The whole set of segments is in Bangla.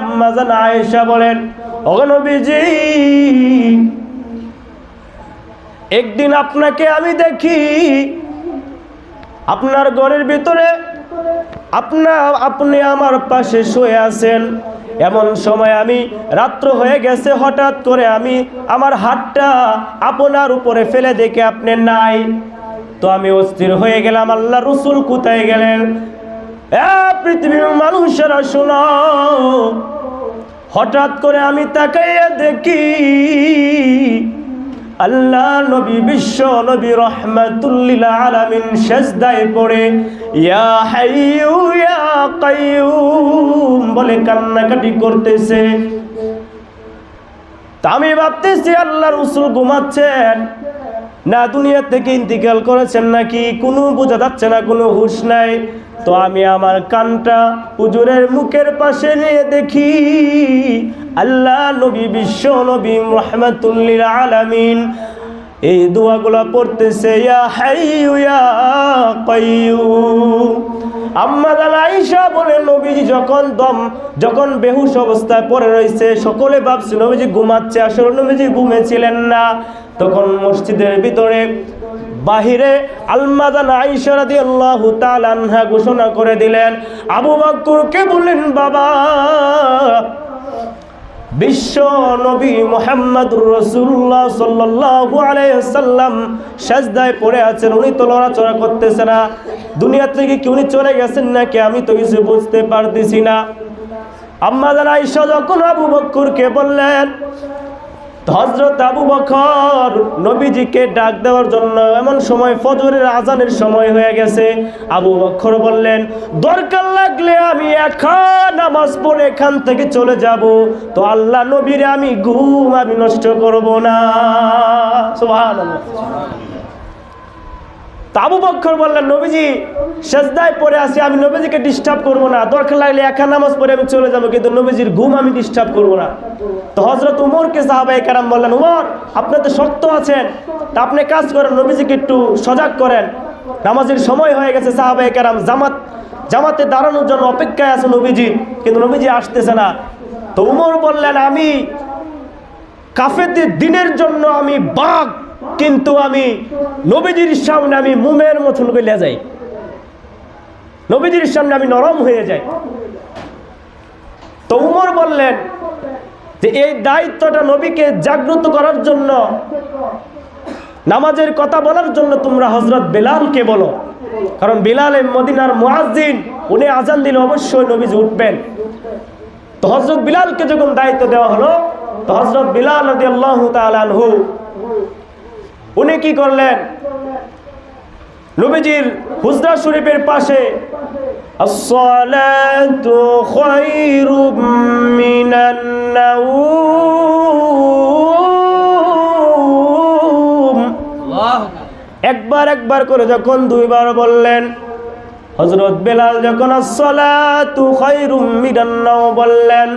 আম্মাজান আয়েশা বলেন অগনবীজি একদিন আপনাকে আমি দেখি, আপনার ঘরের ভিতরে আপনার আপনি আমার পাশে শুয়ে আছেন। এমন সময় আমি রাত্র হয়ে গেছে, হঠাৎ করে আমি আমার হাতটা আপনার উপরে ফেলে দেখে আপনি নাই। তো আমি অস্থির হয়ে গেলাম, আল্লাহ রসুল কোথায় গেলেন? পৃথিবীর মানুষেরা শোনো। হঠাৎ করে আমি তাকাইয়া দেখি, আল্লাহ নবী, বিশ্ব নবী রহমাতুল্লিল আলামিন সেজদায় পড়ে, ইয়া হাইয়ু, ইয়া কাইয়ুম বলে কান্নাকাটি করতেছে। আমি ভাবতেছি, আল্লাহ রসুল ঘুমাচ্ছেন। না দুনিয়া থেকে ইন্তিকাল করেছেন নাকি? কোনো বোঝা যাচ্ছে না, কোনো হুশ নাই। তো আমি আমার কানটা হুজুরের মুখের পাশে নিয়ে দেখি। আল্লাহ, নবী, বিশ্ব নবী রহমাতুল্লিল আলামিন। এই দোয়াগুলো পড়তেছে, ইয়া হাইয়ু, ইয়া কাইয়ুম। আম্মা বলে নবীজি যখন দম, যখন বেহুশ অবস্থায় পড়ে রয়েছে, সকলে ভাবছে, নবীজি ঘুমাচ্ছে, আসলে নবীজি ঘুমেছিলেন না। তখন মসজিদের ভিতরে বাহিরে আলমাদান আয়েশা রাদিয়াল্লাহু তাআলা আনহা ঘোষণা করে দিলেন, আবু বকরকে বললেন, বাবা? বিশ্ব নবী মোহাম্মদুর রসুল্লাহ সাল্লাল্লাহু আলাইহি সাল্লাম সাজদায় পড়ে আছেন, উনি তো লড়াচড়া করতেছে না। দুনিয়া থেকে কি উনি চলে গেছেন নাকি আমি তো কিছু বুঝতে পারতেছি না। আম্মা জান আয়েশা যখন আবু বকরকে বললেন হজরত আবু বখর নবীজিকে ডাক দেওয়ার জন্য এমন সময় ফজরের আজানের সময় হয়ে গেছে। আবু বকর বললেন, দরকার লাগলে আমি এখন নামাজ পড়ে এখান থেকে চলে যাব। তো আল্লাহ নবীর আমি ঘুম আমি নষ্ট করব না। সুবহানাল্লাহ। তা আবু বক্কর বললেন, নবীজি, সেজদায় পরে আসি আমি নবীজিকে ডিস্টার্ব করব না। দরকার লাগলে একা নামাজ পরে আমি চলে যাব, কিন্তু নবীজির ঘুম আমি ডিস্টার্ব করব না। তো হজরত উমরকে সাহাবাই কারাম বললেন, উমর, আপনি তো শক্ত আছেন, তা আপনি কাজ করেন, নবীজিকে একটু সজাগ করেন। নামাজের সময় হয়ে গেছে সাহাবাই কারাম জামাত, জামাতে দাঁড়ানোর জন্য অপেক্ষায় আছে নবীজি, কিন্তু নবীজি আসতেছে না। তো উমর বললেন, আমি কাফেতে দিনের জন্য আমি বাঘ কিন্তু আমি নবীজির সামনে আমি মুমের মতন গলিয়া যাই। নবীজির সামনে আমি নরম হয়ে যাই। তো উমর বললেন যে, এই দায়িত্বটা নবীকে জাগ্রত করার জন্য, নামাজের কথা বলার জন্য তোমরা হজরত বেলালকে বলো। কারণ বেলাল মদিনার মুয়াজ্জিন, উনি আজান দিলে অবশ্যই নবীজি উঠবেন। তো হজরত বিলালকে যখন দায়িত্ব দেওয়া হলো, তো হজরত বিলাল উনি কি করলেন? নবীজির হুজরা শরীফের পাশে একবার একবার করে যখন দুইবার বললেন হজরত বেলাল যখন বললেন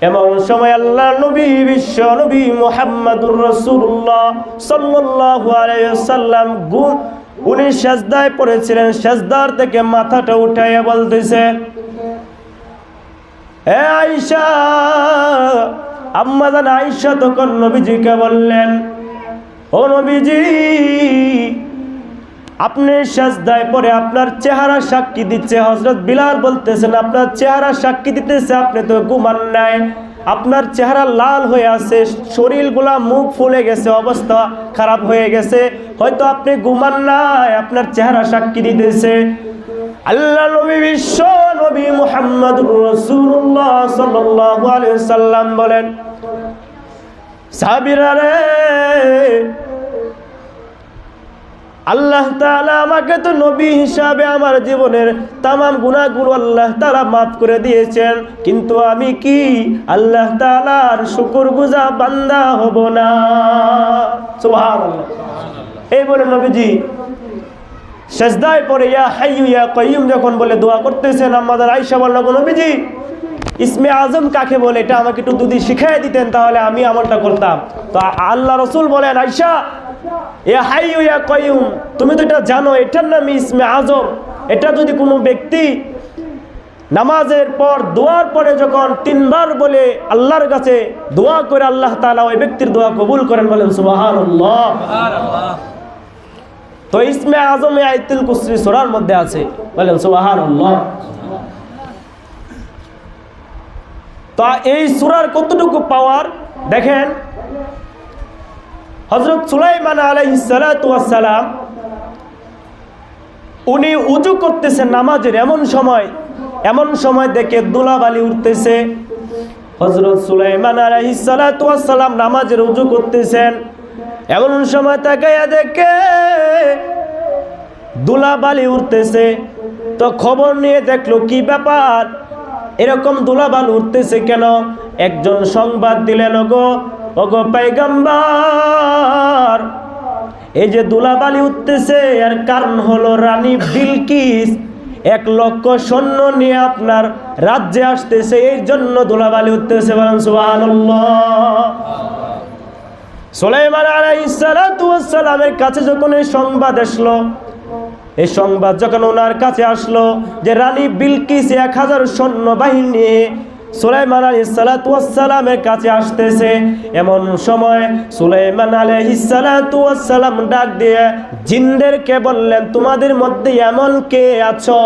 এমন সময় আল্লাহ নবী, বিশ্ব নবী মোহাম্মদুর রসুল্লাহ সাল্লাল্লাহু আলাইহি সাল্লাম গুম উনি সাজদায় পড়েছিলেন, সাজদার থেকে মাথাটা উঠাইয়া বলতেছে হে আয়েশা, আম্মা জান আয়েশা তখন নবীজিকে বললেন, ও নবীজি আপনি সাজদায় পরে আপনার চেহারা সাক্ষী দিচ্ছে। হজরত বিলাল বলতেছেন, আপনার চেহারা সাক্ষী দিতেছে, আপনি তো ঘুমান নাই। আপনার চেহারা লাল হয়ে আছে, শরীরগুলা মুখ ফুলে গেছে, অবস্থা খারাপ হয়ে গেছে। হয়তো আপনি ঘুমান নাই, আপনার চেহারা সাক্ষী দিতেছে। আল্লাহ নবী, বিশ্ব নবী মুহাম্মদ রসুল্লাহ সাল্লাম বলেন সাবিরা রে আল্লাহ তাআলা আমাকে তো নবী হিসাবে আমার জীবনের তামাম গুনাহগুলো আল্লাহ তালা মাফ করে দিয়েছেন। কিন্তু আমি কি আল্লাহ তাআলার শুকরগুজার বান্দা হব না? এই বলে নবীজি সেজদায় পরে ইয়া হাইয়ু, ইয়া কাইয়ুম যখন বলে দোয়া করতেছেন আমাদের আয়েশা বলল নবীজি, ইসমে আজম কাকে বলে? এটা আমাকে একটু যদি শিখাই দিতেন, তাহলে আমি আমলটা করতাম। তো আল্লাহ রসুল বলেন, আয়েশা তুমি তো এটা জানো এটার নাম ইসমে আজম এটা যদি কোনো ব্যক্তি নামাজের পর দোয়ার পরে যখন তিনবার বলে আল্লাহর কাছে দোয়া করে আল্লাহ তাআলা ওই ব্যক্তির দোয়া কবুল করেন বলেন সুবহানাল্লাহ। তো ইসমে আজমে আইতুল কুসরি সূরার মধ্যে আছে বলেন সুবহানাল্লাহ। তা এই সূরার কতটুকু পাওয়ার দেখেন হযরত সুলাইমান আলাইহিস সালাতু ওয়াস সালাম, উনি উজু করতেছেন নামাজের এমন সময় এমন সময় দেখে দুলাবালি উঠতেছে। হজরত সুলাইমান আলাইসালাম নামাজের উজু করতেছেন, এমন সময় তাকাইয়া দেখে দুলাবালি উঠতেছে। তো খবর নিয়ে দেখল, কি ব্যাপার? এরকম দুলাবাল উঠতেছে কেন? একজন সংবাদ দিলেন, ওগো ওগো পাইগাম্বার এই যে দুলাবালি উঠতেছে, এর কারণ হলো রানী বিলকিস, এক লক্ষ সৈন্য নিয়ে আপনার রাজ্যে আসতেছে, এই জন্য দুলাবালি উঠতেছে, বলেন সুবহানাল্লাহ। সুলাইমান কাছে যখন এই সংবাদ আসলো, এই সংবাদ যখন ওনার কাছে আসলো যে রানী বিলকিস এক হাজার সৈন্য বাহিনী সুলাইমান আলাইহিস সালাতু ওয়াস সালামের কাছে আসতেছে। এমন সময় সুলাইমান আলাইহিস সালাতু ওয়াস সালাম ডাক দিয়ে, জিনদেরকে বললেন, তোমাদের মধ্যে এমন কে আছো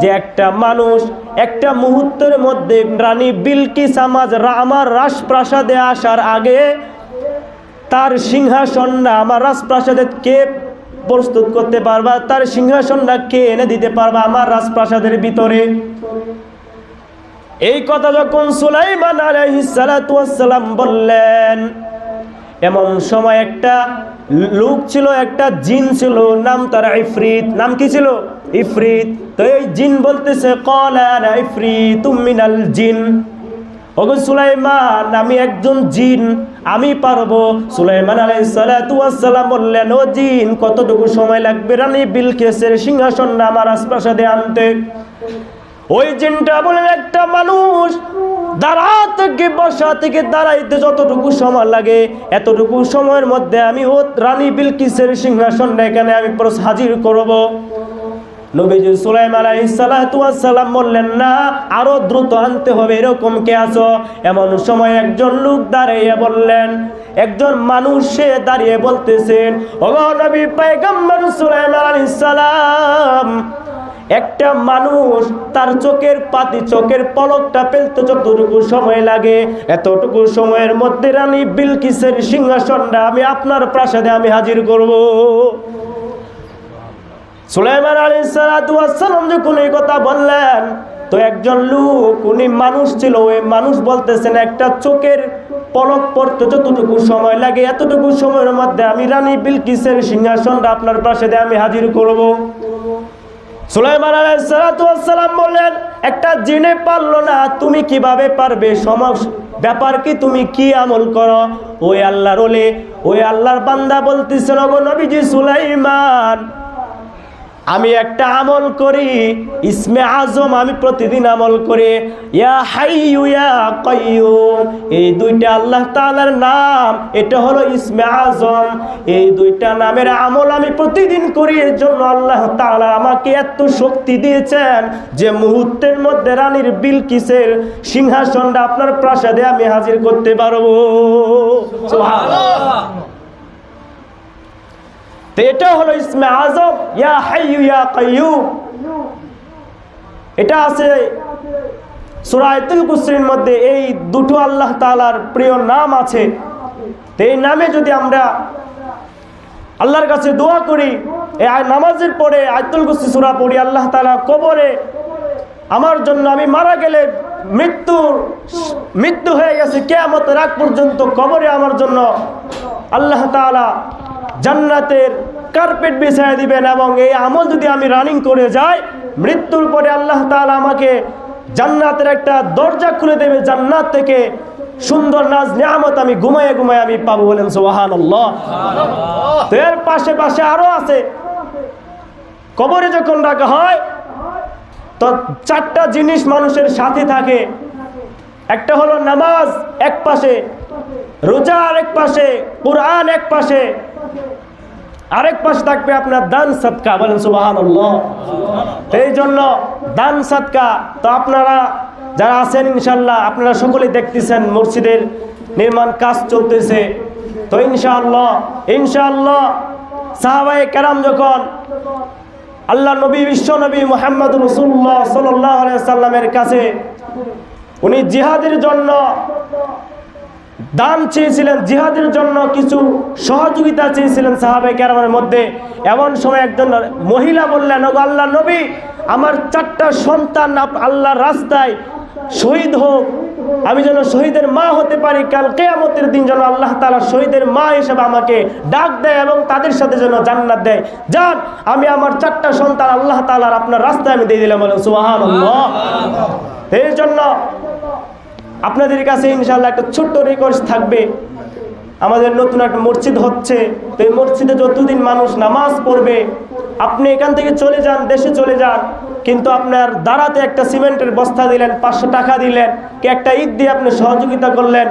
যে একটা মানুষ একটা মুহূর্তের মধ্যে রানী বিলকিস আমাজ আমার রাজপ্রাসাদে আসার আগে তার সিংহাসনটা, আমার রাজপ্রাসাদে কে প্রস্তুত করতে পারবা? তার সিংহাসনটা কে এনে দিতে পারবা আমার রাজপ্রাসাদের ভিতরে? এই কথা যখন সুলাইমান আলাইহিসসালাম বললেন, এমন সময় একটা লোক ছিল, একটা জিন ছিল, নাম তার ইফরিত। নাম কি ছিল? ইফরিত। তো এই জিন বলতেছে মিনাল জিন। ওগো সুলাইমান, আমি একজন জিন, আমি পারব? সুলাইমান আলাইসালাম বললেন, ও জিন, কতটুকু সময় লাগবে? রানী বিলকেসের সিংহাসনটা আমার রাজপ্রাসাদে আনতে। ওই জিনটা বলেন একটা মানুষ দাঁড়া থেকে, বসা থেকে, দাঁড়াইতে যতটুকু সময় লাগে, এতটুকু সময়ের মধ্যে আমি ও রানী বিলকিসের সিংহাসনটা এখানে আমি হাজির করব। বললেন, না দ্রুত হবে, এরকম কে আছো? এমন সময় একজন লোক দাঁড়িয়ে বললেন, একজন মানুষ দাঁড়িয়ে বলতেছেন একটা মানুষ তার চোখের পাতি, চোখের পলকটা ফেলতে যতটুকু সময় লাগে, এতটুকু সময়ের মধ্যে রানী বিলকিসের সিংহাসনটা আমি আপনার প্রাসাদে আমি হাজির করব। সুলাইমান আলী সালাম যখন এই কথা বললেন, তো একজন লোক, উনি মানুষ ছিল, ওই মানুষ বলতেছেন, একটা চোখের পলক পড়তে যতটুকু সময় লাগে, এতটুকু সময়ের মধ্যে আমি রানী বিলকিসের সিংহাসনটা আপনার প্রাসাদে আমি হাজির করব। সুলাইমান আলাইসালাম বললেন, একটা জিনে পারল না, তুমি কীভাবে পারবে? সমস, ব্যাপার কি? তুমি কি আমল করো? ওই আল্লাহর ওলে, ওই আল্লাহর বান্দা বলতেছিল গো নবীজি সুলাইমান আমি একটা আমল করি, ইসমে আজম আমি প্রতিদিন আমল করি। ইয়া হাইয়ু, ইয়া কাইয়ুম, এই দুইটা আল্লাহ তাআলার নাম, এটা হলো ইসমে আজম। এই দুইটা নামের আমল আমি প্রতিদিন করি এর জন্য আল্লাহ তাআলা আমাকে এত শক্তি দিয়েছেন যে মুহূর্তের মধ্যে রানীর বিলকিসের সিংহাসনটা আপনার প্রাসাদে আমি হাজির করতে পারব। সুবহানাল্লাহ। তো এটা হলো ইসমে আজম, ইয়া হাইয়ু, ইয়া কাইয়ুম। এটা আছে সুরায়তুল কুসরির মধ্যে, এই দুটো আল্লাহ তাআলার প্রিয় নাম আছে। তো এই নামে যদি আমরা আল্লাহর কাছে দোয়া করি, এই নামাজের পরে আয়তুল কুসরি সূরা পড়ি, আল্লাহ তাআলা কবরে আমার জন্য আমি মারা গেলে মৃত্যু মৃত্যু হয়ে গেছে, কেয়ামতের রাগ পর্যন্ত কবরে আমার জন্য আল্লাহ তাআলা জান্নাতের কার্পেট বিছায় দিবেন এবং এই আমল যদি আমি রানিং করে যাই মৃত্যুর পরে আল্লাহ তাআলা আমাকে জান্নাতের একটা দরজা খুলে দেবে জান্নাত থেকে সুন্দর নাজ নিয়ামত আমি ঘুমায় ঘুমায় আমি পাবো বলেন সোহান তো এর পাশে পাশে আরও আছে। কবরে যখন রাখা হয় তো চারটা জিনিস মানুষের সাথে থাকে। একটা হলো নামাজ এক পাশে রোজা আর এক পাশে কোরআন এক পাশে আরেক পাশে থাকবে আপনার দান সৎকা বলেন সুবাহান এই জন্য দান সৎকা তো আপনারা যারা আছেন ইনশাল্লাহ আপনারা সকলেই দেখতেছেন মসজিদের নির্মাণ কাজ চলতেছে। তো ইনশাআল্লাহ ইনশাআল্লাহ সাহাবায়ে কেরাম যখন আল্লাহ নবী, বিশ্ব নবী মোহাম্মদ রসুল্লাহ সাল্লাহ সাল্লামের কাছে উনি জিহাদের জন্য দান চেয়েছিলেন জিহাদের জন্য কিছু সহযোগিতা চেয়েছিলেন সাহাবে কেরামের মধ্যে। এমন সময় একজন মহিলা বললেন ও আল্লাহ নবী আমার চারটা সন্তান আল্লাহর রাস্তায় শহীদ হোক। আমি যেন শহীদের মা হতে পারি কাল কেয়ামতের দিন যেন আল্লাহ তালা শহীদের মা হিসেবে আমাকে ডাক দেয় এবং তাদের সাথে যেন জান্নাত দেয়। যান আমি আমার চারটা সন্তান আল্লাহ তালার আপনার রাস্তায় আমি দিয়ে দিলাম বলেন সুবাহান এই জন্য আপনাদের কাছে ইনশাল্লাহ একটা ছোট্ট রিকোয়েস্ট থাকবে। আমাদের নতুন একটা মসজিদ হচ্ছে। তো এই মসজিদে যতদিন মানুষ নামাজ পড়বে, আপনি এখান থেকে চলে যান, দেশে চলে যান, কিন্তু আপনার দাঁড়াতে একটা সিমেন্টের বস্তা দিলেন, পাঁচশো টাকা দিলেন, কি একটা ঈদ দিয়ে আপনি সহযোগিতা করলেন।